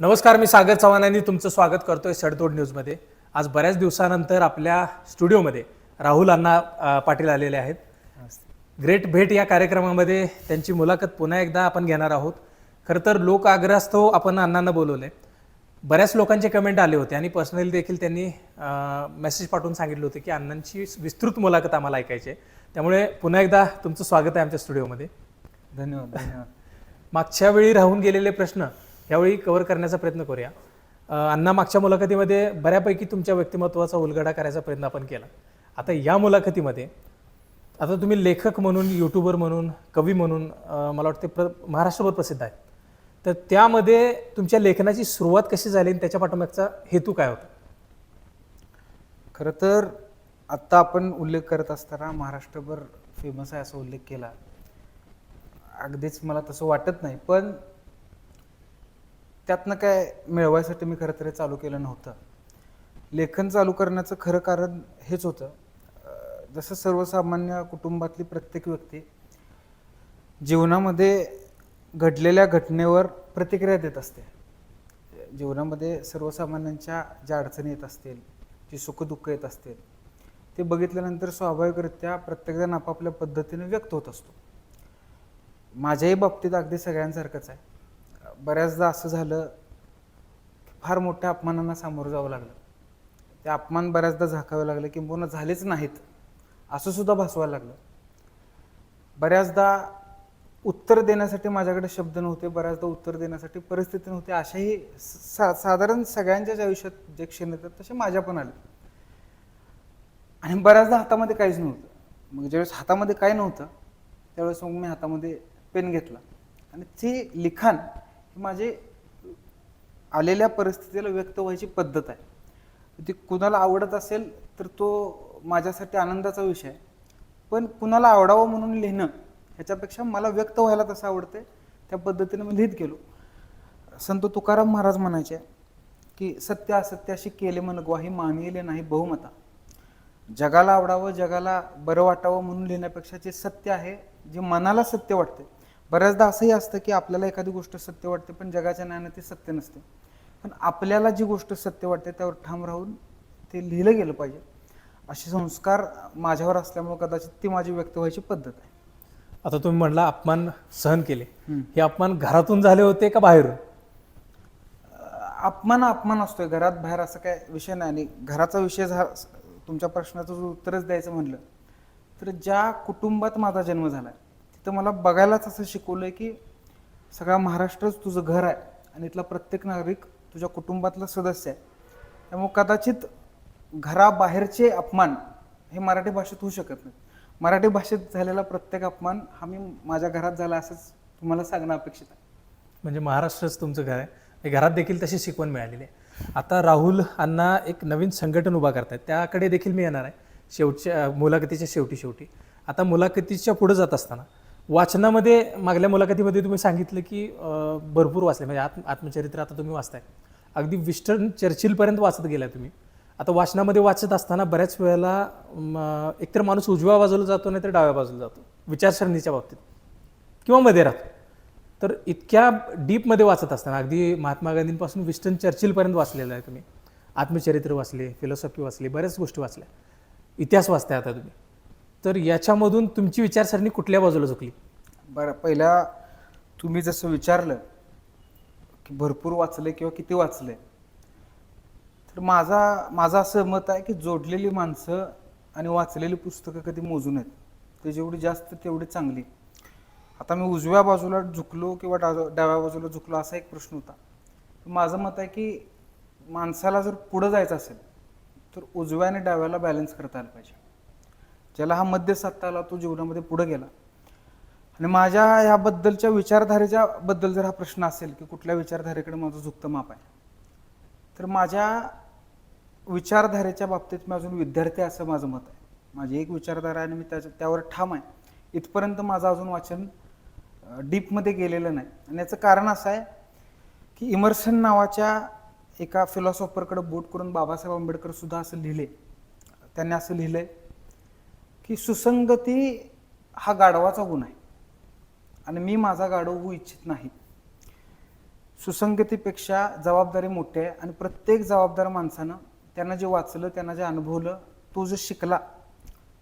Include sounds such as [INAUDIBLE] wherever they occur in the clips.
नमस्कार मी सागर चव्हाण आणि तुमचं स्वागत करतोय सडतोड न्यूजमध्ये. आज बऱ्याच दिवसानंतर आपल्या स्टुडिओमध्ये राहुल अण्णा पाटील आलेले आहेत. ग्रेट भेट या कार्यक्रमामध्ये त्यांची मुलाखत पुन्हा एकदा आपण घेणार आहोत. खरं तर लोक आग्रहास्तव आपण अण्णांना बोलवले. बऱ्याच लोकांचे कमेंट आले होते आणि पर्सनली देखील त्यांनी मेसेज पाठवून सांगितलं होतं की अण्णांची विस्तृत मुलाखत आम्हाला ऐकायची आहे. त्यामुळे पुन्हा एकदा तुमचं स्वागत आहे आमच्या स्टुडिओमध्ये. धन्यवाद धन्यवाद. मागच्या वेळी राहून गेलेले प्रश्न यावेळी कव्हर करण्याचा प्रयत्न करूया. अण्णा मागच्या मुलाखतीमध्ये बऱ्यापैकी तुमच्या व्यक्तिमत्वाचा उलगडा करायचा प्रयत्न आपण केला. आता या मुलाखतीमध्ये आता तुम्ही लेखक म्हणून यूट्यूबर म्हणून कवी म्हणून मला वाटते प्र महाराष्ट्रभर प्रसिद्ध आहेत. तर त्यामध्ये तुमच्या लेखनाची सुरुवात कशी झाली आणि त्याच्या पाठोमागचा हेतू काय होता? खरं तर आत्ता आपण उल्लेख करत असताना महाराष्ट्रभर फेमस आहे असा उल्लेख केला. अगदीच मला तसं वाटत नाही पण त्यातनं काय मिळवायसाठी मी खरं तर चालू केलं नव्हतं. लेखन चालू करण्याचं खरं कारण हेच होतं. जसं सर्वसामान्य कुटुंबातली प्रत्येक व्यक्ती जीवनामध्ये घडलेल्या घटनेवर प्रतिक्रिया देत असते. जीवनामध्ये सर्वसामान्यांच्या ज्या अडचणी येत असतील जी सुखदुःख येत असतील ते बघितल्यानंतर स्वाभाविकरित्या प्रत्येकजण आपापल्या पद्धतीने व्यक्त होत असतो. माझ्याही बाबतीत अगदी सगळ्यांसारखंच आहे. बऱ्याचदा असं झालं की फार मोठ्या अपमानांना सामोरं जावं लागलं. ते अपमान बऱ्याचदा झाकावं लागलं किंबहुना झालेच नाहीत असं सुद्धा भासवायला लागलं. बऱ्याचदा उत्तर देण्यासाठी माझ्याकडे शब्द नव्हते बऱ्याचदा उत्तर देण्यासाठी परिस्थिती नव्हती अशाही सा साधारण सगळ्यांच्याच आयुष्यात जे क्षण येतात तसे माझ्या पण आले. आणि बऱ्याचदा हातामध्ये काहीच नव्हतं. मग ज्यावेळेस हातामध्ये काय नव्हतं त्यावेळेस मग मी हातामध्ये पेन घेतला. आणि ते लिखाण माझे आलेल्या परिस्थितीला व्यक्त व्हायची पद्धत आहे. ती कुणाला आवडत असेल तर तो माझ्यासाठी आनंदाचा विषय आहे. पण कुणाला आवडावं म्हणून लिहिणं ह्याच्यापेक्षा मला व्यक्त व्हायला तसं आवडते. त्या पद्धतीने मी लिहित गेलो. संत तुकाराम महाराज म्हणायचे की सत्य असत्याशी केले मन ग्वाही मानिले नाही बहुमता. जगाला आवडावं जगाला बरं वाटावं म्हणून लिहिण्यापेक्षा जे सत्य आहे जे मनाला सत्य वाटते बऱ्याचदा असंही असतं की आपल्याला एखादी गोष्ट सत्य वाटते पण जगाच्या ज्ञानाने ते सत्य नसते. पण आपल्याला जी गोष्ट सत्य वाटते त्यावर ठाम राहून ते लिहिलं गेलं पाहिजे. असे संस्कार माझ्यावर असल्यामुळे कदाचित ती माझी व्यक्त व्हायची पद्धत आहे. आता तुम्ही म्हणला अपमान सहन केले. हे अपमान घरातून झाले होते का बाहेरून? अपमान अपमान असतोय. घरात बाहेर असं काय विषय नाही. आणि घराचा विषय झा तुमच्या प्रश्नाचं उत्तरच द्यायचं म्हणलं तर ज्या कुटुंबात माझा जन्म झाला तिथं मला बघायलाच असं शिकवलंय की सगळा महाराष्ट्रच तुझं घर आहे आणि इथला प्रत्येक नागरिक तुझ्या कुटुंबातला सदस्य आहे. त्यामुळे कदाचित घराबाहेरचे अपमान हे मराठी भाषेत होऊ शकत नाही. मराठी भाषेत झालेला प्रत्येक अपमान हा मी माझ्या घरात झाला असंच तुम्हाला सांगणं अपेक्षित आहे. म्हणजे महाराष्ट्रच तुमचं घर आहे. घरात देखील तशी शिकवण मिळालेली आहे. आता राहुल अण्णा एक नवीन संघटन उभा करतायत. त्याकडे देखील मी येणार आहे. शेवटच्या मुलाखतीच्या शेवटी शेवटी आता मुलाखतीच्या पुढे जात असताना वाचनामध्ये मागल्या मुलाखतीमध्ये तुम्ही सांगितलं की भरपूर वाचले. म्हणजे आत्म आत्मचरित्र आता तुम्ही वाचताय. अगदी विस्टर्न चर्चिलपर्यंत वाचत गेला तुम्ही. आता वाचनामध्ये वाचत असताना बऱ्याच वेळेला एकतर माणूस उजव्या बाजूला जातो नाही तर डाव्या बाजूला जातो विचारसरणीच्या बाबतीत. किंवा मध्ये राहतो. तर इतक्या डीपमध्ये वाचत असताना अगदी महात्मा गांधींपासून विस्टन चर्चिलपर्यंत वाचलेलं आहे तुम्ही. आत्मचरित्र वाचले फिलॉसॉफी वाचली बऱ्याच गोष्टी वाचल्या. इतिहास वाचताय आता तुम्ही. तर याच्यामधून तुमची विचारसरणी कुठल्या बाजूला झुकली बरं पहिला तुम्ही जसं विचारलं की भरपूर वाचले किंवा किती वाचले तर माझा माझं असं मत आहे की जोडलेली माणसं आणि वाचलेली पुस्तकं कधी मोजू नयेत. ते जेवढी जास्त तेवढी चांगली. आता मी उजव्या बाजूला झुकलो किंवा डाव डाव्या बाजूला झुकलो असा एक प्रश्न होता. माझं मत आहे की माणसाला जर पुढं जायचं असेल तर उजव्या आणि डाव्याला बॅलन्स करता आलं पाहिजे. ज्याला हा मध्यसत्ता आला तो जीवनामध्ये पुढे गेला. आणि माझ्या ह्याबद्दलच्या विचारधारेच्या बद्दल जर हा प्रश्न असेल की कुठल्या विचारधारेकडे माझं झुकतं माप आहे तर माझ्या विचारधारेच्या बाबतीत मी अजून विद्यार्थी असं माझं मत आहे. माझी एक विचारधारा आणि मी त्याच्या त्यावर ठाम आहे. इथपर्यंत माझं अजून वाचन डीपमध्ये गेलेलं नाही. आणि याचं कारण असं आहे की इमर्सन नावाच्या एका फिलॉसॉफरकडे बोट करून बाबासाहेब आंबेडकर सुद्धा असं लिहिले. त्यांनी असं लिहिलं आहे की सुसंगती हा गाढवाचा गुण आहे. आणि मी माझा गाढव होऊ इच्छित नाही. सुसंगतीपेक्षा जबाबदारी मोठी आहे आणि प्रत्येक जबाबदार माणसानं त्यांना जे वाचलं त्यांना जे अनुभवलं तो जो शिकला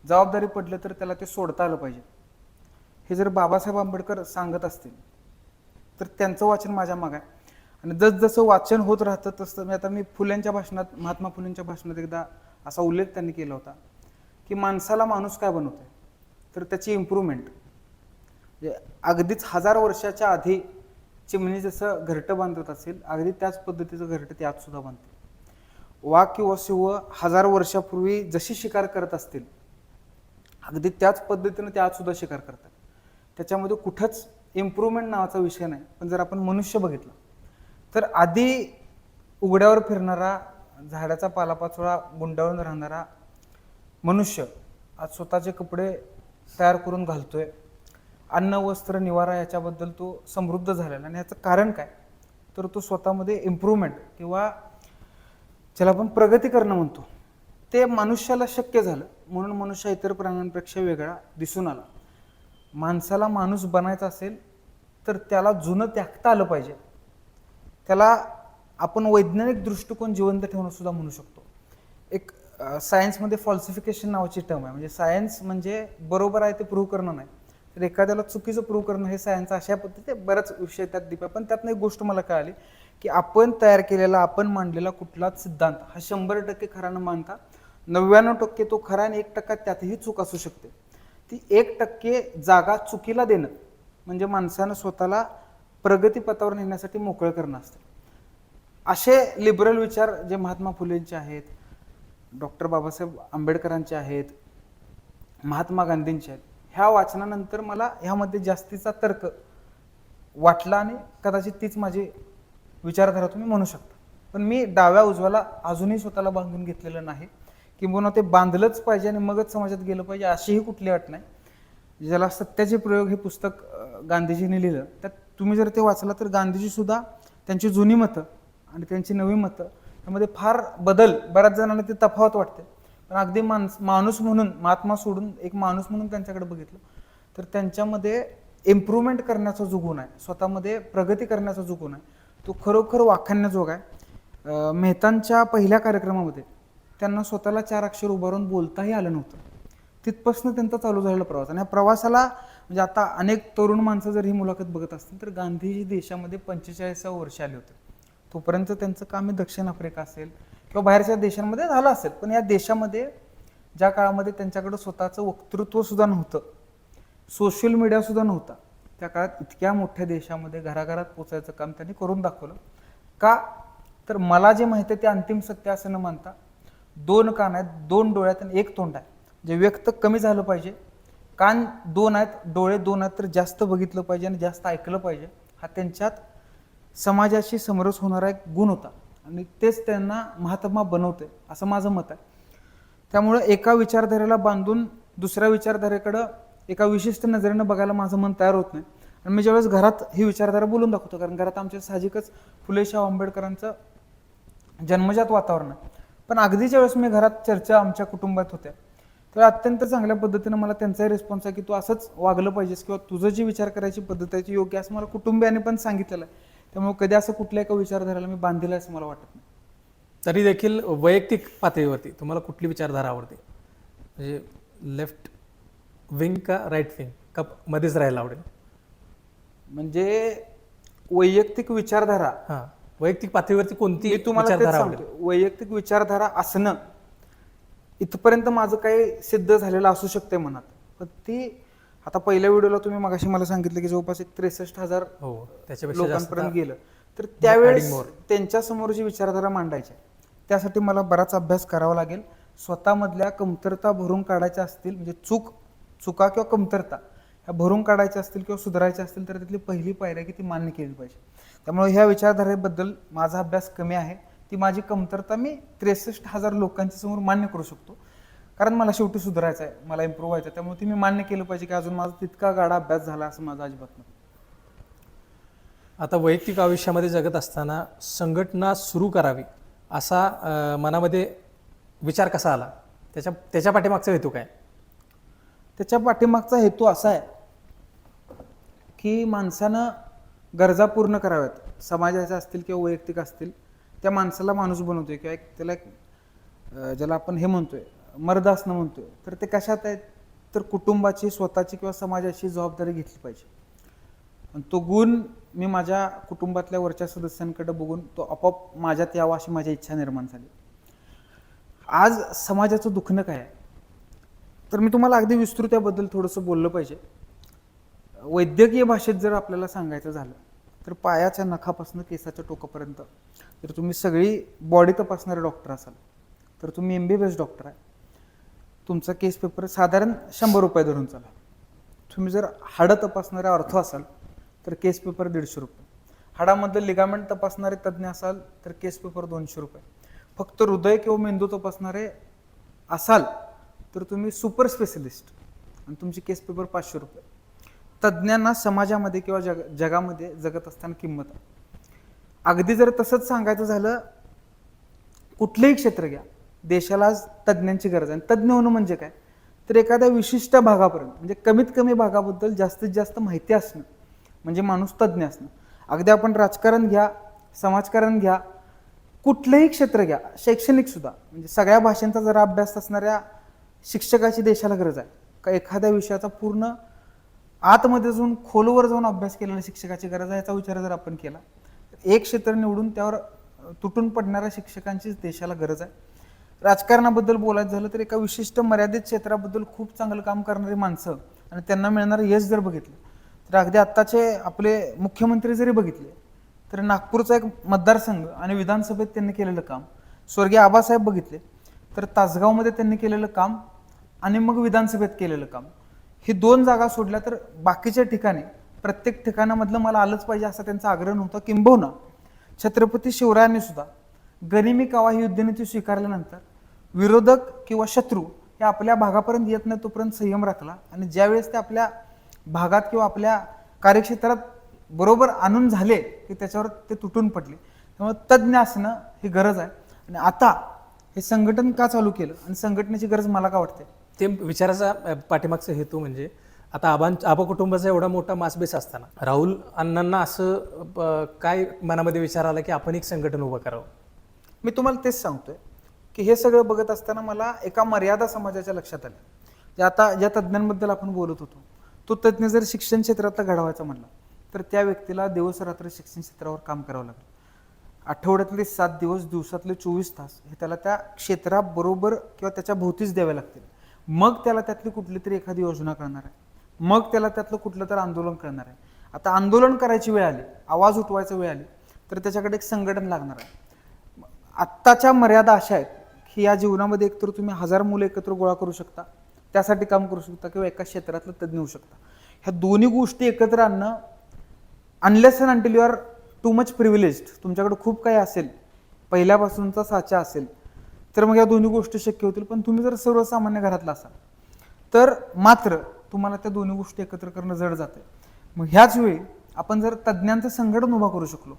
जबाबदारी पडलं तर त्याला ते सोडता आलं पाहिजे. हे जर बाबासाहेब आंबेडकर सांगत असतील तर त्यांचं वाचन माझ्या मागं आहे. आणि जसजसं वाचन होत राहतं तसं मी आता मी फुल्यांच्या भाषणात महात्मा फुलेंच्या भाषणात एकदा असा उल्लेख त्यांनी केला होता. की माणसाला माणूस काय बनवतोय? तर त्याची इम्प्रूव्हमेंट म्हणजे अगदीच हजार वर्षाच्या आधी चिमणी जसं घरटं बांधत असेल अगदी त्याच पद्धतीचं घरटं ते आजसुद्धा बांधते. वाघ किंवा सिंह हजार वर्षापूर्वी जशी शिकार करत असतील अगदी त्याच पद्धतीनं ते आजसुद्धा शिकार करतात. त्याच्यामध्ये कुठंच इम्प्रूव्हमेंट नावाचा विषय नाही. पण जर आपण मनुष्य बघितलं तर आधी उघड्यावर फिरणारा झाडाचा पालापाचोळा गुंडाळून राहणारा मनुष्य आज स्वतःचे कपडे तयार करून घालतोय. अन्न वस्त्र निवारा याच्याबद्दल तो समृद्ध झालेला आणि याचं कारण काय? तर तो स्वतःमध्ये इम्प्रूव्हमेंट किंवा ज्याला आपण प्रगती करणं म्हणतो ते मनुष्याला शक्य झालं म्हणून मनुष्य इतर प्राण्यांपेक्षा वेगळा दिसून आला. माणसाला माणूस बनायचा असेल तर त्याला जुनं त्यागता आलं पाहिजे. त्याला आपण वैज्ञानिक दृष्टिकोन जिवंत ठेवणं सुद्धा म्हणू शकतो. एक सायन्समध्ये फॉल्सिफिकेशन नावाची टर्म आहे. म्हणजे सायन्स म्हणजे बरोबर आहे ते प्रूव्ह करणं नाही. तर एखाद्याला चुकीचं प्रूव्ह करणं हे सायन्स अशा पद्धतीने बराच विषय त्यात दीप आहे. पण त्यातनं एक गोष्ट मला कळाली की आपण तयार केलेला आपण मांडलेला कुठलाच सिद्धांत हा शंभर टक्के खरा न मानता नव्याण्णव टक्के तो खरा आणि एक टक्का त्यातही चूक असू शकते. ती एक टक्के जागा चुकीला देणं म्हणजे माणसानं स्वतःला प्रगतीपथावर नेण्यासाठी मोकळं करणं असतं. असे लिबरल विचार जे महात्मा फुलेंचे आहेत डॉक्टर बाबासाहेब आंबेडकरांचे आहेत महात्मा गांधींचे आहेत. ह्या वाचनानंतर मला ह्यामध्ये जास्तीचा तर्क वाटला आणि कदाचित तीच माझी विचारधारा तुम्ही म्हणू शकता. पण मी डाव्या उजव्याला अजूनही स्वतःला बांधून घेतलेलं नाही. किंबहुना ते बांधलंच पाहिजे आणि मगच समाजात गेलं पाहिजे अशीही कुठली अट नाही. ज्याला सत्याचे प्रयोग हे पुस्तक गांधीजींनी लिहिलं. त्यात तुम्ही जर ते वाचलं तर गांधीजीसुद्धा त्यांची जुनी मतं आणि त्यांची नवी मतं त्यामध्ये फार बदल बऱ्याच जणांना ते तफावत वाटते. पण अगदी माणस माणूस म्हणून महात्मा सोडून एक माणूस म्हणून त्यांच्याकडे बघितलं तर त्यांच्यामध्ये इम्प्रूव्हमेंट करण्याचा जो गुण आहे स्वतःमध्ये प्रगती करण्याचा जो गुण आहे तो खरोखर वाखाण्याजोग आहे. मेहतांच्या पहिल्या कार्यक्रमामध्ये त्यांना स्वतःला चार अक्षर उभारून बोलताही आलं नव्हतं. तिथपासून त्यांचा चालू झालेला प्रवास. आणि या प्रवासाला म्हणजे आता अनेक तरुण माणसं जर ही मुलाखत बघत असतील तर गांधीजी देशामध्ये पंचेचाळीसावं वर्ष आले होते. तोपर्यंत त्यांचं काम हे दक्षिण आफ्रिका असेल किंवा बाहेरच्या देशांमध्ये झालं असेल. पण या देशामध्ये ज्या काळामध्ये त्यांच्याकडं स्वतःचं वक्तृत्व सुद्धा नव्हतं सोशल मीडिया सुद्धा नव्हता त्या काळात इतक्या मोठ्या देशामध्ये घराघरात पोचायचं काम त्यांनी करून दाखवलं. का? तर मला जे माहिती आहे ते अंतिम सत्य असं न मानता दोन कान आहेत दोन डोळ्यात आणि एक तोंड आहे. जे व्यक्त कमी झालं पाहिजे. कान दोन आहेत डोळे दोन आहेत तर जास्त बघितलं पाहिजे आणि जास्त ऐकलं पाहिजे. हा त्यांच्यात समाजाशी समरस होणारा एक गुण होता. आणि तेच त्यांना महात्मा बनवते असं माझं मत आहे. त्यामुळं एका विचारधारेला बांधून दुसऱ्या विचारधारेकडं एका विशिष्ट नजरेनं बघायला माझं मन तयार होत नाही. आणि मी ज्यावेळेस घरात ही विचारधारा बोलून दाखवतो कारण घरात आमच्या साहजिकच फुलेशाह आंबेडकरांचं जन्मजात वातावरण आहे. पण अगदी ज्यावेळेस मी घरात चर्चा आमच्या कुटुंबात होत्या तर अत्यंत चांगल्या पद्धतीनं मला त्यांचाही रिस्पॉन्स आहे की तू असंच वागलं पाहिजेस किंवा तुझं जी विचार करायची पद्धत आहे ती योग्य असं मला कुटुंबियांनी पण सांगितलेलं आहे. त्यामुळे कधी असं कुठल्या एका विचारधाराला मी बांधलेलं आहे असं मला वाटत नाही. तरी देखील वैयक्तिक पातळीवरती तुम्हाला कुठली विचारधारा आवडते? म्हणजे लेफ्ट विंग का राईट विंग का मध्येच राहायला आवडेल? म्हणजे वैयक्तिक विचारधारा. हां वैयक्तिक पातळीवरती कोणती तुम्हाला विचारधारा आवडेल? वैयक्तिक विचारधारा असणं इथपर्यंत माझं काही सिद्ध झालेलं असू शकते मनात. पण ती आता पहिल्या व्हिडिओला तुम्ही मगाशी मला सांगितलं की जवळपास एक त्रेसष्ट हजार हो त्याच्यापेक्षा लोकांपर्यंत गेलं. तर त्यावेळेस. त्यांच्यासमोर जी विचारधारा मांडायची त्यासाठी मला बराच अभ्यास करावा लागेल. स्वतःमधल्या कमतरता भरून काढायच्या असतील म्हणजे चूक चुका किंवा कमतरता ह्या भरून काढायच्या असतील किंवा सुधारायच्या असतील तर त्यातली पहिली पायरी की ती मान्य केली पाहिजे. त्यामुळे ह्या विचारधारेबद्दल माझा अभ्यास कमी आहे. ती माझी कमतरता मी त्रेसष्ट हजार लोकांच्या समोर मान्य करू शकतो. कारण मला शेवटी सुधारायचं आहे मला इम्प्रूव्ह व्हायचं आहे. त्यामुळे ती मी मान्य केलं पाहिजे की अजून माझा तितका गाडा अभ्यास झाला असं माझा अजिबात नाही. आता वैयक्तिक आयुष्यामध्ये जगत असताना संघटना सुरू करावी असा मनामध्ये विचार कसा आला? त्याच्या त्याच्या पाठीमागचा हेतू काय? त्याच्या पाठीमागचा हेतू असा आहे की माणसानं गरजा पूर्ण कराव्यात. समाजाचे असतील किंवा वैयक्तिक असतील त्या माणसाला माणूस बनवतोय किंवा एक त्याला एक ज्याला आपण हे म्हणतोय मर्दासनं म्हणतोय. तर ते कशात आहेत? तर कुटुंबाची स्वतःची किंवा समाजाची जबाबदारी घेतली पाहिजे. आणि तो गुण मी माझ्या कुटुंबातल्या वरच्या सदस्यांकडे बघून तो आपोआप माझ्यात यावा अशी माझी इच्छा निर्माण झाली. आज समाजाचं दुखणं काय आहे? तर मी तुम्हाला अगदी विस्तृत याबद्दल थोडंसं बोललं पाहिजे. वैद्यकीय भाषेत जर आपल्याला सांगायचं झालं तर पायाच्या नखापासून केसाच्या टोकापर्यंत. जर तुम्ही सगळी बॉडी तपासणारे डॉक्टर असाल तर तुम्ही M B B S doctor आहे. तुमचा केस पेपर साधारण शंभर रुपये धरून चाला तुम्ही जर हाडं तपासणारे अर्थ असाल तर केस पेपर दीडशे रुपये. हाडामधलं लिगामेंट तपासणारे तज्ज्ञ असाल तर केस पेपर दोनशे रुपये. फक्त हृदय किंवा मेंदू तपासणारे असाल तर तुम्ही सुपर स्पेशलिस्ट आणि तुमची केस पेपर पाचशे रुपये. तज्ज्ञांना समाजामध्ये किंवा जग जगामध्ये जगत असताना किंमत आहे. अगदी जर तसंच सांगायचं झालं कुठलंही क्षेत्र घ्या देशाला तज्ज्ञांची गरज आहे. तज्ज्ञ होणं म्हणजे काय? तर एखाद्या विशिष्ट भागापर्यंत म्हणजे कमीत कमी भागाबद्दल जास्तीत जास्त माहिती असणं म्हणजे माणूस तज्ज्ञ असणं. अगदी आपण राजकारण घ्या समाजकारण घ्या कुठलंही क्षेत्र घ्या शैक्षणिकसुद्धा म्हणजे सगळ्या भाषांचा जरा अभ्यास असणाऱ्या शिक्षकाची देशाला गरज आहे. का एखाद्या विषयाचा पूर्ण आतमध्ये जाऊन खोलवर जाऊन अभ्यास केलेल्या शिक्षकाची गरज आहे याचा विचार जर आपण केला तर एक क्षेत्र निवडून त्यावर तुटून पडणाऱ्या शिक्षकांचीच देशाला गरज आहे. राजकारणाबद्दल बोलायचं झालं तर एका विशिष्ट मर्यादित क्षेत्राबद्दल खूप चांगलं काम करणारी माणसं आणि त्यांना मिळणारं यश जर बघितलं तर अगदी आत्ताचे आपले मुख्यमंत्री जरी बघितले तर नागपूरचा एक मतदारसंघ आणि विधानसभेत त्यांनी केलेलं काम स्वर्गीय आबासाहेब बघितले तर तासगावमध्ये त्यांनी केलेलं काम आणि मग विधानसभेत केलेलं काम. ही दोन जागा सोडल्या तर बाकीच्या ठिकाणी प्रत्येक ठिकाणामधलं मला आलंच पाहिजे असा त्यांचा आग्रह नव्हता किंबहुना छत्रपती शिवरायांनी सुद्धा गनिमी कावा ही युद्धनीती स्वीकारल्यानंतर विरोधक किंवा शत्रू हे आपल्या भागापर्यंत येत नाही तोपर्यंत संयम राखला. आणि ज्यावेळेस ते आपल्या भागात किंवा आपल्या कार्यक्षेत्रात बरोबर आणून झाले की त्याच्यावर ते तुटून पडले. त्यामुळे तज्ज्ञ असणं ही गरज आहे. आणि आता हे संघटन का चालू केलं? आणि संघटनेची गरज मला का वाटते? ते विचाराचा पाठीमागचा हेतू म्हणजे आता आबां आबा कुटुंबाचा एवढा मोठा मासबेस असताना राहुल अण्णांना असं काय मनामध्ये विचार आला की आपण एक संघटन उभं करावं? मी तुम्हाला तेच सांगतोय की हे सगळं बघत असताना मला एका मर्यादा समाजाच्या लक्षात आल्या जे आता ज्या तज्ज्ञांबद्दल आपण बोलत होतो तो तज्ज्ञ जर शिक्षण क्षेत्रातला घडवायचा म्हणला तर त्या व्यक्तीला दिवस रात्र शिक्षण क्षेत्रावर काम करावं लागेल. आठवड्यातले सात दिवस दिवसातले चोवीस तास हे त्याला त्या क्षेत्राबरोबर किंवा त्याच्या भोवतीच द्यावे लागतील. मग त्याला त्यातली कुठली तरी एखादी योजना कळणार आहे. मग त्याला त्यातलं कुठलं तर आंदोलन करणार आहे. आता आंदोलन करायची वेळ आली आवाज उठवायची वेळ आली तर त्याच्याकडे एक संघटन लागणार आहे. आत्ताच्या मर्यादा अशा आहेत की या जीवनामध्ये एकतर तुम्ही हजार मुलं एकत्र गोळा करू शकता त्यासाठी काम करू शकता किंवा एका क्षेत्रातलं तज्ज्ञ होऊ शकता. ह्या दोन्ही गोष्टी एकत्र आणणं unless and until you are too much privilege तुमच्याकडे खूप काही असेल पहिल्यापासूनचा साचा असेल तर मग या दोन्ही गोष्टी शक्य होतील. पण तुम्ही जर सर्वसामान्य घरातला असाल तर मात्र तुम्हाला त्या दोन्ही गोष्टी एकत्र करणं जड जाते मग ह्याच वेळी आपण जर तज्ज्ञांचं संघटन उभा करू शकलो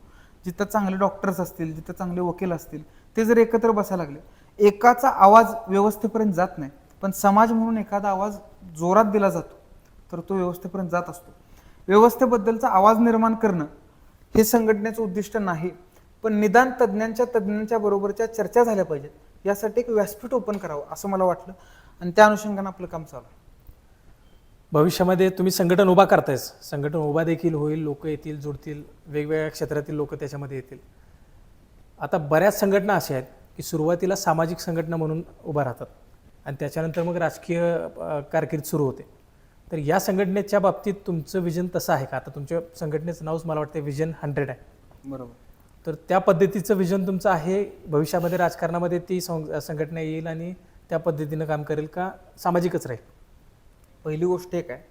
जिथं चांगले डॉक्टर्स असतील जिथं चांगले वकील असतील ते जर एकत्र बसायला लागले एकाचा आवाज व्यवस्थेपर्यंत जात नाही. पण समाज म्हणून एखादा आवाज जोरात दिला जातो तर तो व्यवस्थेपर्यंत जात असतो. व्यवस्थेबद्दलचा आवाज निर्माण करणं हे संघटनेचं उद्दिष्ट नाही पण निदान तज्ज्ञांच्या तज्ज्ञांच्या बरोबरच्या चर्चा झाल्या पाहिजेत. यासाठी एक व्यासपीठ ओपन करावं असं मला वाटलं. आणि त्या अनुषंगानं आपलं काम चालू भविष्यामध्ये तुम्ही संघटन उभा करतायच संघटन उभा देखील होईल लोक येतील जुडतील वेगवेगळ्या क्षेत्रातील लोक त्याच्यामध्ये येतील. आता बऱ्याच संघटना अशा आहेत की सुरुवातीला सामाजिक संघटना म्हणून उभा राहतात आणि त्याच्यानंतर मग राजकीय कारकीर्द सुरू होते. तर या संघटनेच्या बाबतीत तुमचं विजन तसं आहे का? आता तुमच्या संघटनेचं नावच मला वाटतं विजन हंड्रेड आहे. बरोबर. तर त्या पद्धतीचं विजन तुमचं आहे भविष्यामध्ये राजकारणामध्ये ती संघटना येईल आणि त्या पद्धतीनं काम करेल का सामाजिकच राहील? पहिली गोष्ट एक आहे.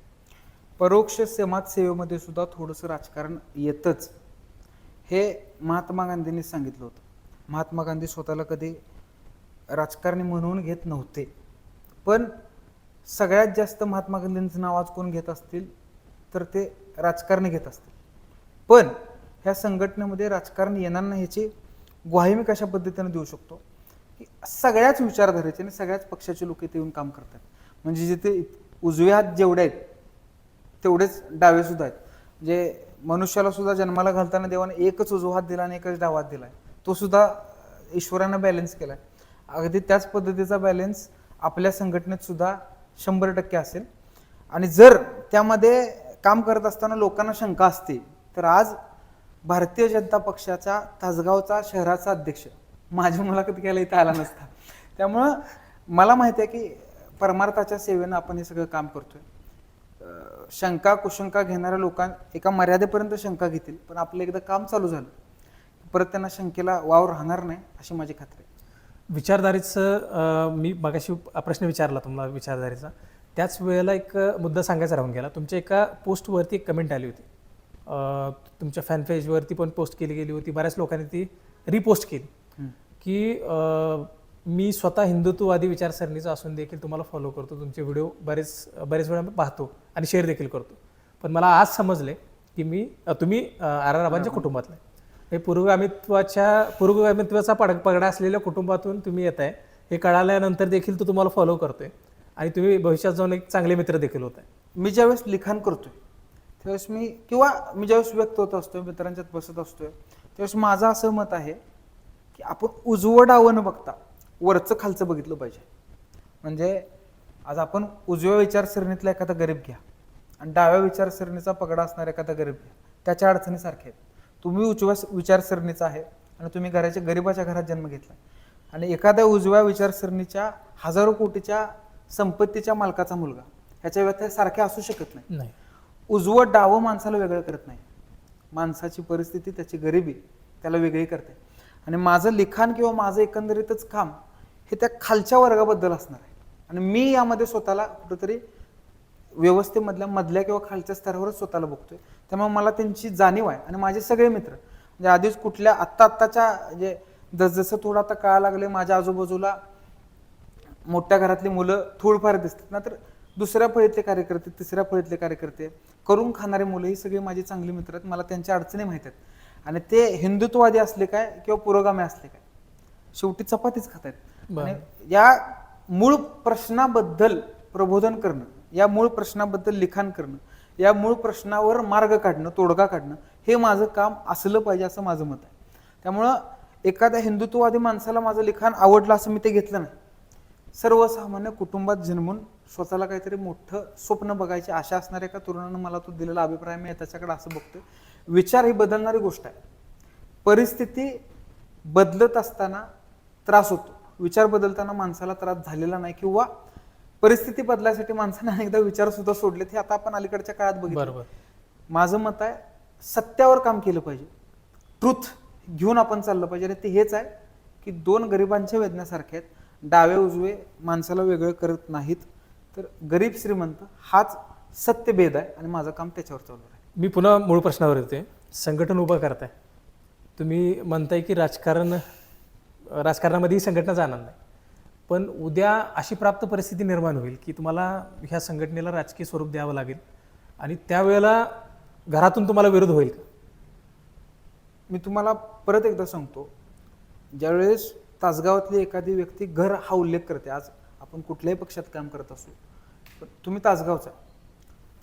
परोक्ष समाजसेवेमध्ये सुद्धा थोडंसं राजकारण येतच. हे महात्मा गांधींनी सांगितलं होतं. महात्मा गांधी स्वतःला कधी राजकारणी म्हणून घेत नव्हते. पण सगळ्यात जास्त महात्मा गांधींचं नाव आज कोण घेत असतील? तर ते राजकारणी घेत असतील. पण ह्या संघटनेमध्ये राजकारण येणार नाही ह्याची ग्वाही मी कशा पद्धतीने देऊ शकतो? की सगळ्याच विचारधारेचे आणि सगळ्याच पक्षाचे लोक इथे येऊन काम करतात. म्हणजे जिथे उजवे हात जेवढे आहेत तेवढेच डावे सुद्धा आहेत. म्हणजे मनुष्याला सुद्धा जन्माला घालताना देवाने एकच उजवा हात दिला आणि एकच डावा हात दिला आहे. तो सुद्धा ईश्वरानं बॅलन्स केला आहे अगदी त्याच पद्धतीचा बॅलन्स आपल्या संघटनेत सुद्धा शंभर टक्के असेल. आणि जर त्यामध्ये काम करत असताना लोकांना शंका असते तर आज भारतीय जनता पक्षाचा तासगावचा शहराचा अध्यक्ष माझ्या मुलाखत घ्यायला इथं आला नसता. त्यामुळं मला माहिती आहे की परमार्थाच्या सेवेनं आपण हे सगळं काम करतोय. शंका कुशंका घेणाऱ्या लोकां एका मर्यादेपर्यंत शंका घेतील पण आपलं एकदा काम चालू झालं परत त्यांना शंकेला वाव राहणार नाही अशी माझी खात्री आहे. विचारधारीचं मी मगाशी प्रश्न विचारला तुम्हाला विचारधारीचा. त्याच वेळेला एक मुद्दा सांगायचा राहून गेला. तुमच्या एका पोस्टवरती एक कमेंट आली होती. तुमच्या फॅन पेजवरती पण पोस्ट केली गेली होती. बऱ्याच लोकांनी ती रिपोस्ट केली. की मी स्वतः हिंदुत्ववादी विचारसरणीचा असून देखील तुम्हाला फॉलो करतो तुमचे व्हिडिओ बरेच बरेच वेळा मी पाहतो आणि शेअर देखील करतो. पण मला आज समजले की मी तुम्ही आर आर आबांच्या कुटुंबातले. हे पुरोगामित्वाच्या पुरोगामित्वाचा पड पगडा असलेल्या कुटुंबातून तुम्ही येत आहे. हे कळाल्यानंतर देखील तो तुम्हाला फॉलो करतोय. आणि तुम्ही भविष्यात जाऊन एक चांगले मित्र देखील होत आहे. मी ज्यावेळेस लिखाण करतोय त्यावेळेस मी किंवा मी ज्यावेळेस व्यक्त होत असतोय मित्रांच्यात बसत असतोय त्यावेळेस माझं असं मत आहे की आपण उजवं डावं न बघता वरचं खालचं बघितलं पाहिजे. म्हणजे आज आपण उजव्या विचारसरणीतला एखादा गरीब घ्या आणि डाव्या विचारसरणीचा पगडा असणारा एखादा गरीब घ्या. त्याच्या अडचणी सारख्या आहेत. तुम्ही उजव्या विचारसरणीचा आहे आणि तुम्ही घराच्या गरीबाच्या घरात जन्म घेतला आणि एखाद्या उजव्या विचारसरणीच्या हजारो कोटीच्या संपत्तीच्या मालकाचा मुलगा ह्याच्या व्यथा सारख्या असू शकत नाही. नाही. उजवं डावं माणसाला वेगळं करत नाही. माणसाची परिस्थिती त्याची गरिबी त्याला वेगळी करते. आणि माझं लिखाण किंवा माझं एकंदरीतच काम हे त्या खालच्या वर्गाबद्दल असणार आहे. आणि मी यामध्ये स्वतःला कुठंतरी व्यवस्थेमधल्या मधल्या किंवा खालच्या स्तरावरच स्वतःला बघतोय. त्यामुळे मला त्यांची जाणीव आहे. आणि माझे सगळे मित्र म्हणजे आधीच कुठल्या आत्ता आत्ताच्या जे म्हणजे जसजसं थोडं आता कळा लागले माझ्या आजूबाजूला मोठ्या घरातली मुलं थोडंफार दिसतात. ना तर दुसऱ्या फळीतले कार्यकर्ते तिसऱ्या फळीतले कार्यकर्ते करून खाणारे मुलं ही सगळी माझी चांगली मित्र आहेत. मला त्यांच्या अडचणी माहीत आहेत. आणि ते हिंदुत्ववादी असले काय किंवा पुरोगामी असले काय शेवटी चपातीच खात आहेत आणि या मूळ प्रश्नाबद्दल प्रबोधन करणं या मूळ प्रश्नाबद्दल लिखाण करणं या मूळ प्रश्नावर मार्ग काढणं तोडगा काढणं हे माझं काम असलं पाहिजे असं माझं मत आहे. त्यामुळं एखाद्या हिंदुत्ववादी माणसाला माझं लिखाण आवडलं असं मी ते घेतलं नाही. सर्वसामान्य कुटुंबात जन्मून स्वतःला काहीतरी मोठं स्वप्न बघायची आशा असणाऱ्या एका तरुणानं मला तो दिलेला अभिप्राय मी त्याच्याकडे असं बघतोय. विचार ही बदलणारी गोष्ट आहे. परिस्थिती बदलत असताना त्रास होतो. विचार बदलताना माणसाला त्रास झालेला नाही किंवा परिस्थिती बदलायसाठी माणसाने अनेकदा विचार सुद्धा सोडलेत हे आता आपण अलीकडच्या काळात बघितलं. बरोबर. माझं मत आहे सत्यावर काम केलं पाहिजे. ट्रुथ घेऊन आपण चाललं पाहिजे आणि ते हेच आहे की दोन गरिबांच्या वेदनेसारखे आहेत. डावे उजवे माणसाला वेगळं करत नाहीत. तर गरीब श्रीमंत हाच सत्य भेद आहे आणि माझं काम त्याच्यावर चालू आहे. मी पुन्हा मूळ प्रश्नावर येते. संघटन उभं करताय. तुम्ही म्हणताय की राजकारण राजकारणामध्ये ही संघटना जाणार नाही. पण उद्या अशी प्राप्त परिस्थिती निर्माण होईल की तुम्हाला ह्या संघटनेला राजकीय स्वरूप द्यावं लागेल आणि त्यावेळेला घरातून तुम्हाला विरोध होईल का? मी तुम्हाला परत एकदा सांगतो ज्यावेळेस तासगावातली एखादी व्यक्ती घर हा उल्लेख करते आज आपण कुठल्याही पक्षात काम करत असू पण तुम्ही तासगावचा.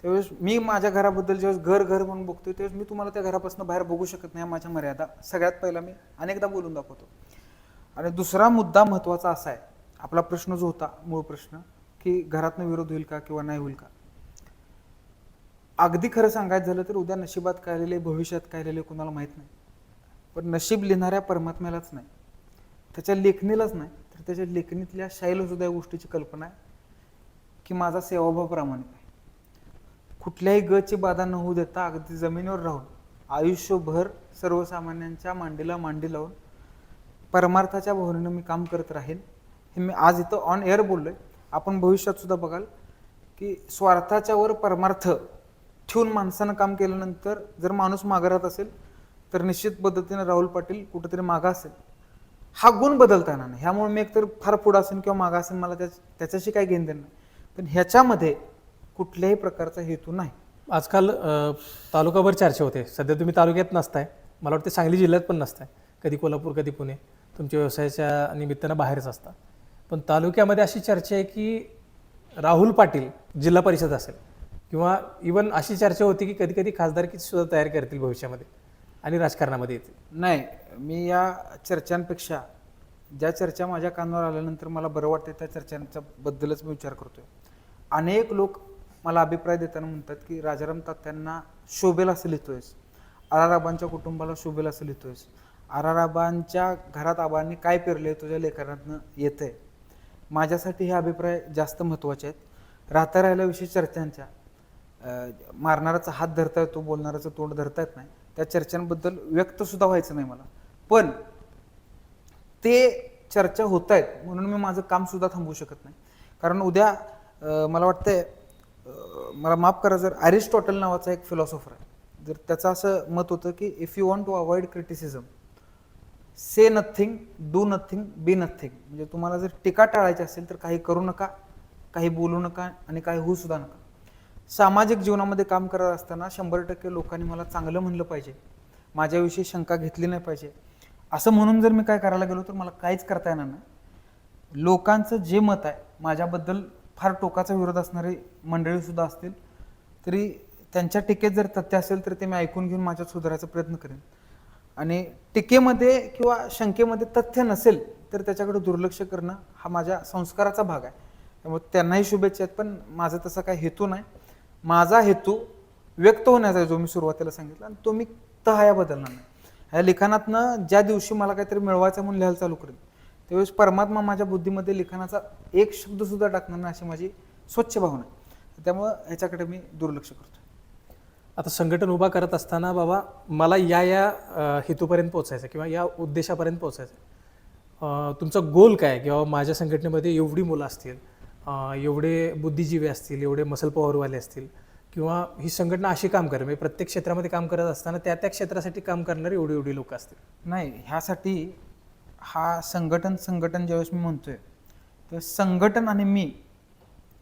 त्यावेळेस मी माझ्या घराबद्दल ज्यावेळेस घर घर म्हणून बघतोय त्यावेळेस मी तुम्हाला त्या घरापासून बाहेर बघू शकत नाही माझ्या मर्यादा. सगळ्यात पहिला मी अनेकदा बोलून दाखवतो. आणि दुसरा मुद्दा महत्त्वाचा असा आहे आपला प्रश्न जो होता मूळ प्रश्न की घरातनं विरोध होईल का किंवा नाही होईल का? अगदी खरं सांगायचं झालं तर उद्या नशिबात काय लिहिले भविष्यात काय लिहिले कोणाला माहीत नाही. पण नशीब लिहिणाऱ्या परमात्म्यालाच नाही. त्याच्या लेखणीलाच नाही तर त्याच्या लेखणीतल्या शाईला सुद्धा या गोष्टीची कल्पना आहे की माझा सेवाभाव प्रामाणिक आहे. कुठल्याही गची बाधा न होऊ देता अगदी जमिनीवर राहून आयुष्यभर सर्वसामान्यांच्या मांडीला मांडी लावून परमार्थाच्या भावनेनं मी काम करत राहीन. हे मी आज इथं ऑन एअर आहे आपण भविष्यात सुद्धा बघाल की स्वार्थाच्या वर परमार्थ ठेवून माणसानं काम केल्यानंतर जर माणूस माघारात असेल तर निश्चित पद्धतीने राहुल पाटील कुठेतरी मागा असेल. हा गुण बदलता येणार नाही. ह्यामुळे मी एकतर फार पुढं असेल किंवा मागा असेल मला त्या त्याच्याशी काही घेणं देणं नाही. पण ह्याच्यामध्ये कुठल्याही प्रकारचा हेतू नाही. आजकाल तालुकाभर चर्चा होते. सध्या तुम्ही तालुक्यात नसताय. मला वाटतं सांगली जिल्ह्यात पण नसताय. कधी कोल्हापूर कधी पुणे. तुमच्या व्यवसायाच्या निमित्तानं बाहेरच असता पण तालुक्यामध्ये अशी चर्चा आहे की राहुल पाटील जिल्हा परिषद असेल किंवा इवन अशी चर्चा होती की कधी कधी खासदारकी सुद्धा तयार करतील भविष्यामध्ये आणि राजकारणामध्ये येतील. नाही मी या चर्चांपेक्षा ज्या चर्चा माझ्या कानावर आल्यानंतर मला बरं वाटतं त्या चर्चांच्या बद्दलच मी विचार करतोय. अनेक लोक मला अभिप्राय देताना म्हणतात की राजाराम तात्यांना शोभेल असं लिहितोयस. आराराबांच्या कुटुंबाला शोभेल असं लिहितोयस. आराराबांच्या घरात आबांनी काय पेरले तुझ्या लेखनातनं आहे माझ्यासाठी हे अभिप्राय जास्त महत्त्वाचे आहेत. राहता राहिल्याविषयी चर्चांच्या. मारणाराचा हात धरता येतो बोलणाराचं तोंड धरता येत नाही. त्या चर्चांबद्दल व्यक्तसुद्धा व्हायचं नाही मला. पण ते चर्चा होत आहेत म्हणून मी माझं कामसुद्धा थांबवू शकत नाही. कारण उद्या मला वाटतंय मला माफ करा जर अरिस्टॉटल नावाचा एक फिलॉसॉफर आहे. जर त्याचं असं मत होतं की if you want to avoid criticism say nothing do nothing be nothing म्हणजे तुम्हाला जर टीका टाळायची असेल तर काही करू नका काही बोलू नका आणि काही होऊ सुद्धा नका. सामाजिक जीवनामध्ये काम करत असताना शंभर टक्के लोकांनी मला चांगलं म्हणलं पाहिजे. माझ्याविषयी शंका घेतली नाही पाहिजे. असं म्हणून जर मी काय करायला गेलो तर मला काहीच करता येणार नाही. लोकांचं जे मत आहे माझ्याबद्दल फार टोकाचा विरोध असणारी मंडळीसुद्धा असतील तरी त्यांच्या टीकेत जर तथ्य असेल तर ते मी ऐकून घेऊन माझ्यात सुधारायचा प्रयत्न करेन. आणि टीकेमध्ये किंवा शंकेमध्ये तथ्य नसेल तर त्याच्याकडे दुर्लक्ष करणं हा माझ्या संस्काराचा भाग आहे. त्यामुळे त्यांनाही शुभेच्छा आहेत पण माझा तसा काही हेतू नाही. माझा हेतू व्यक्त होण्याचा आहे जो मी सुरुवातीला सांगितला आणि तो मी तहाया बदलणार नाही. ह्या लिखाणातनं ज्या दिवशी मला काहीतरी मिळवायचं म्हणून लिहायला चालू करेन त्यावेळेस परमात्मा माझ्या बुद्धीमध्ये लिखाणाचा एक शब्द सुद्धा टाकणार नाही अशी माझी स्वच्छ भावना आहे. त्यामुळं ह्याच्याकडे मी दुर्लक्ष करतो आता संघटन उभा करत असताना बाबा मला या या हेतूपर्यंत पोचायचं किंवा या उद्देशापर्यंत पोचायचं तुमचा गोल काय? किंवा माझ्या संघटनेमध्ये एवढी मुलं असतील एवढे बुद्धिजीवी असतील एवढे मसल पॉवरवाले असतील किंवा ही संघटना अशी काम करेल म्हणजे प्रत्येक क्षेत्रामध्ये काम करत असताना त्या त्या क्षेत्रासाठी काम करणारे एवढी एवढी लोक असतील. नाही ह्यासाठी हा संघटन संघटन ज्यावेळेस मी म्हणतोय तर संघटन आणि मी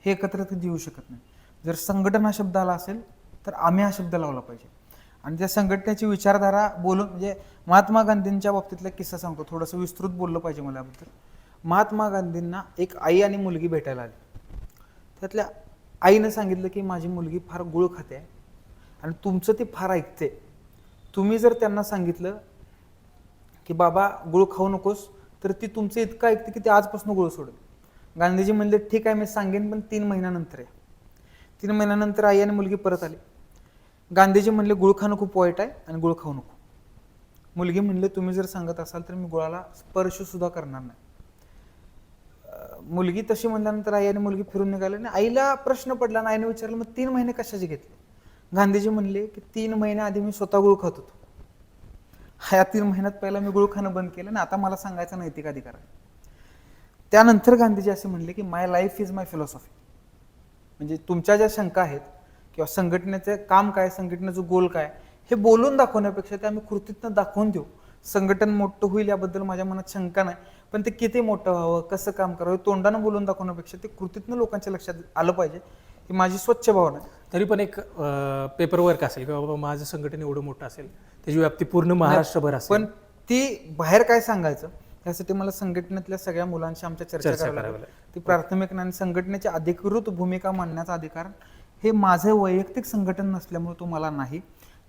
हे एकत्र कधी येऊ शकत नाही. जर संघटन हा शब्द आला असेल तर आम्ही हा शब्द लावला पाहिजे. आणि त्या संघटनेची विचारधारा बोलून म्हणजे महात्मा गांधींच्या बाबतीतला किस्सा सांगतो. थोडंसं विस्तृत बोललं पाहिजे मला याबद्दल. महात्मा गांधींना एक आई आणि मुलगी भेटायला आली. त्यातल्या आईनं सांगितलं की माझी मुलगी फार गुळ खाते आहे आणि तुमचं ती फार ऐकते तुम्ही जर त्यांना सांगितलं की बाबा गुळ खाऊ नकोस तर ती तुमचं इतकं ऐकते की ते आजपासून गुळ सोडेल. गांधीजी म्हणले ठीक आहे मी सांगेन पण तीन महिन्यानंतर आहे. तीन महिन्यानंतर आई आणि मुलगी परत आली. गांधीजी म्हणले गुळ खाणं खूप वाईट आहे आणि गुळ खाऊ नको. मुलगी म्हणले तुम्ही जर सांगत असाल तर मी गुळाला स्पर्श सुद्धा करणार नाही. मुलगी तशी म्हणल्यानंतर आई आणि मुलगी फिरून निघाली आणि आईला प्रश्न पडला आणि आईने विचारलं मग तीन महिने कशाचे घेतले? गांधीजी म्हणले की तीन महिन्याआधी मी स्वतः गुळ खात होतो. ह्या तीन महिन्यात पहिला मी गुळ खाणं बंद केलं आणि आता मला सांगायचा नैतिक अधिकार आहे. त्यानंतर गांधीजी असे म्हणले की my life is my philosophy म्हणजे तुमच्या ज्या शंका आहेत किंवा संघटनेचे काम काय संघटनेचं गोल काय हे बोलून दाखवण्यापेक्षा ते आम्ही कृतीतनं दाखवून देऊ. संघटन मोठं होईल याबद्दल माझ्या मनात शंका नाही पण ते किती मोठं व्हावं कसं काम करावं तोंडानं बोलून दाखवण्यापेक्षा ते कृतीतनं लोकांच्या लक्षात आलं पाहिजे ही माझी स्वच्छ भावना तरी पण एक पेपर वर्क असेल किंवा बाबा माझं संघटन एवढं मोठं असेल त्याची व्याप्ती पूर्ण महाराष्ट्रभर असेल. पण ती बाहेर काय सांगायचं यासाठी मला संघटनेतल्या सगळ्या मुलांशी आमच्या चर्चा करावी लागेल. ती प्राथमिक आणि संघटनेची अधिकृत भूमिका मांडण्याचा अधिकार हे माझं वैयक्तिक संघटन नसल्यामुळे तो मला नाही.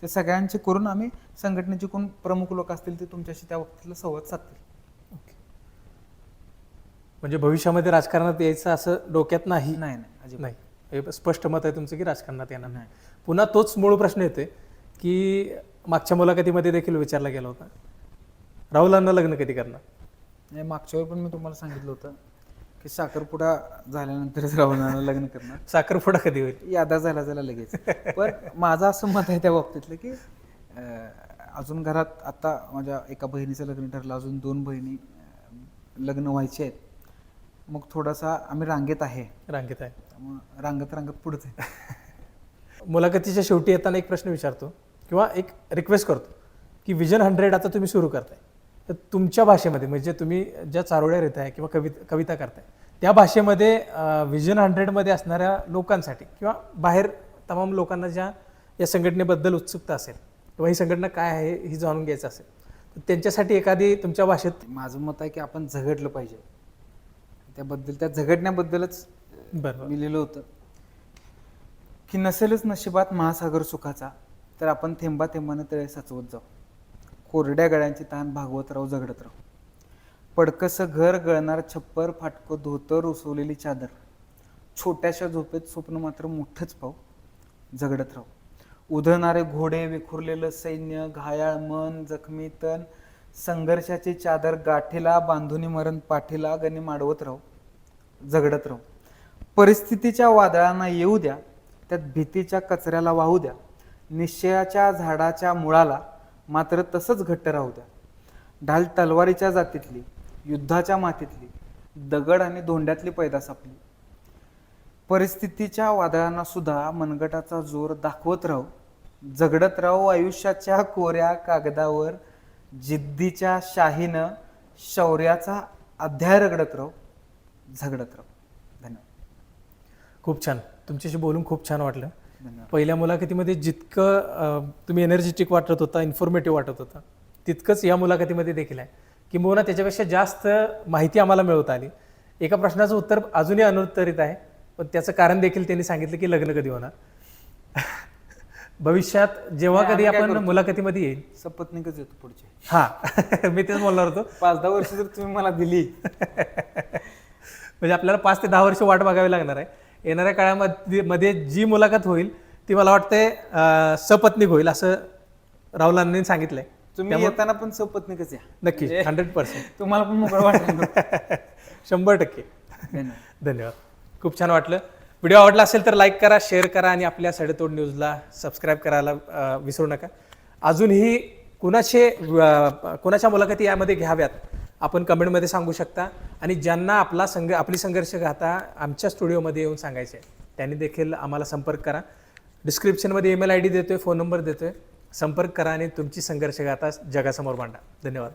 ते सगळ्यांचे करून आम्ही संघटनेचे कोण प्रमुख लोक असतील ते तुमच्याशी त्या बाबतीतला संवाद साधतील. म्हणजे भविष्यामध्ये राजकारणात यायचं असं डोक्यात नाही? नाही नाही नाही. हे स्पष्ट मत आहे तुमचं की राजकारणात येणार नाही. पुन्हा तोच मूळ प्रश्न येतोय की मागच्या मुलाखतीमध्ये देखील विचारला गेला होता. राहुलांना लग्न कधी करणार? नाही मागच्या वेळी पण मी तुम्हाला सांगितलं होतं. की साखरपुडा झाल्यानंतरच राहुलांना लग्न करणार. साखरपुडा कधी होईल? यादा झाला झाला लगेच. पण माझं असं मत आहे त्या बाबतीतलं की अजून घरात आता माझ्या एका बहिणीचं लग्न ठरलं अजून दोन बहिणी लग्न व्हायचे आहेत. मग थोडासा आम्ही रांगेत आहे. रांगेत आहे. त्यामुळं रांगत रांगत पुढच आहे. मुलाखतीच्या शेवटी येताना एक प्रश्न विचारतो किंवा एक रिक्वेस्ट करतो की विजन हंड्रेड आता तुम्ही सुरू करताय. तर तुमच्या भाषेमध्ये म्हणजे तुम्ही ज्या चारोळ्या लिहिताय किंवा कवित कविता करताय त्या भाषेमध्ये विजन हंड्रेडमध्ये असणाऱ्या लोकांसाठी किंवा बाहेर तमाम लोकांना ज्या या संघटनेबद्दल उत्सुकता असेल किंवा ही संघटना काय आहे ही जाणून घ्यायचं असेल तर त्यांच्यासाठी एखादी तुमच्या भाषेत माझं मत आहे की आपण झगडलं पाहिजे. त्याबद्दल त्या झगडण्याबद्दलच बरं मी लिहिलं होतं. की नसेलच नशिबात महासागर सुखाचा तर आपण थेंबा थेंबानं तळे साचवत जाऊ. कोरड्या गळ्यांची ताण भागवत राहू झगडत राहू पडकसं घर गळणार छप्पर फाटकं धोतर उसवलेली चादर. छोट्याशा झोपेत स्वप्न मात्र मोठंच पाहू झगडत राहू उधळणारे घोडे विखुरलेलं सैन्य घायाळ मन जखमी तन संघर्षाची चादर गाठीला बांधुनी मरण पाठीला गणी माडवत राहू झगडत राहू परिस्थितीच्या वादळांना येऊ द्या त्यात भीतीच्या कचऱ्याला वाहू द्या. निश्चयाच्या झाडाच्या मुळाला मात्र तसंच घट्ट राहू द्या. ढाल तलवारीच्या जातीतली युद्धाच्या मातीतली दगड आणि धोंड्यातली पैदास आपली परिस्थितीच्या वादळांना सुद्धा मनगटाचा जोर दाखवत राहू झगडत राहू आयुष्याच्या कोऱ्या कागदावर जिद्दीच्या शाहीनं शौर्याचा अध्याय रगडत राहू झगडत राहू. धन्यवाद. खूप छान. तुमच्याशी बोलून खूप छान वाटलं. पहिल्या मुलाखतीमध्ये जितकं तुम्ही एनर्जेटिक वाटत होता इन्फॉर्मेटिव्ह वाटत होता तितकंच या मुलाखतीमध्ये देखील आहे. किंबहुना त्याच्यापेक्षा जास्त माहिती आम्हाला मिळवता आली. एका प्रश्नाचं उत्तर अजूनही अनुत्तरित आहे पण त्याचं कारण देखील त्यांनी सांगितलं की लग्न कधी होणार. भविष्यात जेव्हा कधी आपण? मुलाखतीमध्ये येईल. सपत्निकच येतो पुढचे. हा [LAUGHS] मी तेच बोलणार होतो. पाच दहा वर्ष जर तुम्ही मला दिली. [LAUGHS] म्हणजे आपल्याला पाच ते दहा वर्ष वाट बघावी लागणार आहे. येणाऱ्या काळामध्ये मध्ये जी मुलाखत होईल ती मला वाटते सपत्नीक होईल असं राहुल गांधींनी सांगितलंय. तुम्ही येताना पण सपत्निकच या. नक्की म्हणजे हंड्रेड पर्सेंट [LAUGHS] तुम्हाला पण मोकळं वाटलं. [LAUGHS] शंभर टक्के. धन्यवाद. खूप छान वाटलं. व्हिडिओ आवडला असेल तर लाईक करा शेअर करा आणि आपल्या सडेतोड न्यूजला सबस्क्राईब करायला विसरू नका. अजूनही कुणाचे कुणाच्या मुलाखती यामध्ये घ्याव्यात? आपण कमेंटमध्ये सांगू शकता. आणि ज्यांना आपला संघ आपली संघर्ष गाथा आमच्या स्टुडिओमध्ये येऊन सांगायचे त्यांनी देखील आम्हाला संपर्क करा. डिस्क्रिप्शनमध्ये ईमेल आय डी देतोय फोन नंबर देतोय. संपर्क करा आणि तुमची संघर्ष गाथा जगासमोर मांडा. धन्यवाद.